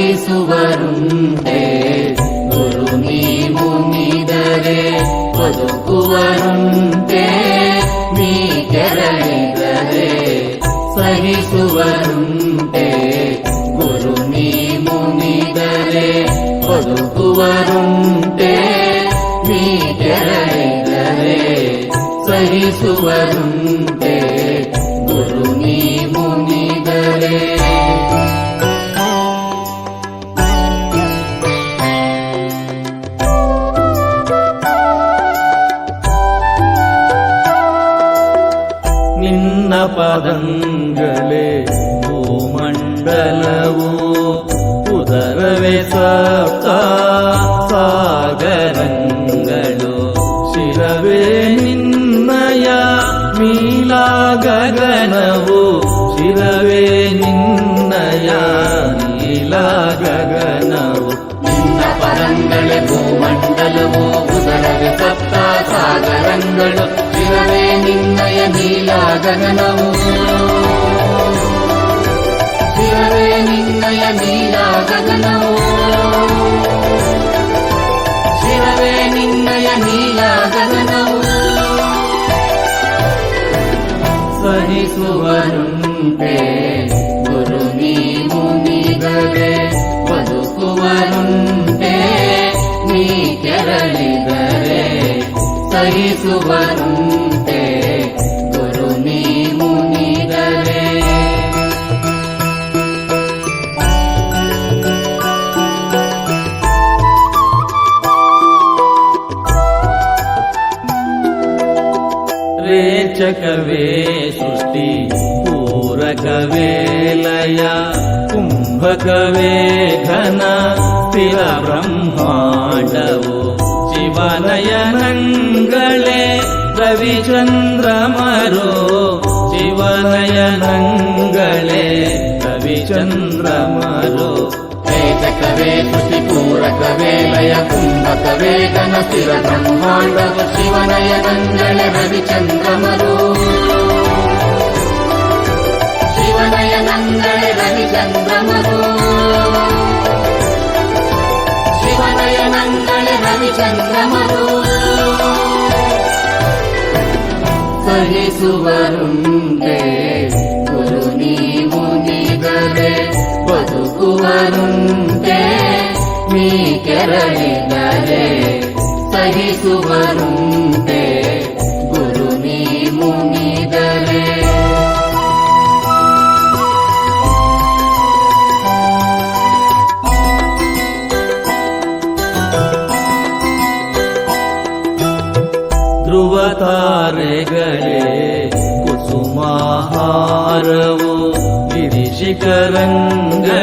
ಸಾಗಿಸುವರುಂಟೆ ಗುರು ನೀವು ನೀಡರೆ ಬದುಕುವರುಂಟೆ ನೀ ಕೆರಳಿದರೆ ಸಹಿಸುವರುಂಟೆ ಗುರು ನೀವು ನೀಡರೆ ಬದುಕುವರುಂಟೆ ನೀ ಕೆರಳಿದರೆ ಸಹಿಸುವರುಂಟೆ ನಿನ್ನ ಪದಂಗಳೇ ಭೂಮಂಡಲವು ಉದರವೇ ಸಪ್ತ ಸಾಗರಂಗಳು ಶಿರವೇ ನಿನ್ನಯ ಮೀಲಾ ಗಗನವು ಶಿರವೇ ನಿನ್ನಯ ನೀಲಾ ಗಗನವು ನಿನ್ನ ಪದಂಗಳೇ ಭೂಮಂಡಲವು ಉದರವೇ ಸಪ್ತ ಸಾಗರಂಗಳು ಶಿರವೇ ನಿನ್ನಯ ನೀಲ ಗಗನವು ಶಿರವೇ ನಿನ್ನಯ ನೀಲ ಗಗನವು ಶಿರವೇ ನಿನ್ನಯ ನೀಲ ಗಗನವು ಸಹಿಸುವರುಂಟೆ ಗುರು ನೀ ಮುನಿದರೆ ಬದುಕುವರುಂಟೆ ನೀ ಕೆರಳಿದರೆ ಸಹಿಸುವರುಂಟೆ రేచకవే సృష్టి పూరకవే లయ కుంభకవే ఘన తిర బ్రహ్మాండవో శివనయనంగళే రవిచంద్రమరో శివనయనంగళే రవిచంద్రమరో. రేచకవే సృష్టి పూరకవే కుంభకవే ఘన స్థిర బ్రహ్మాండవ శివనయనంగళ రవిచంద్రమ చంద్రమను తొలిసువరుండే గురు నీవు నిదరే బతుకువరుండే మీ కెరళిదరే సహిసువరుండే ध्रुवतारे गले कुसुमाहारवो गिरिशिखरङ्गले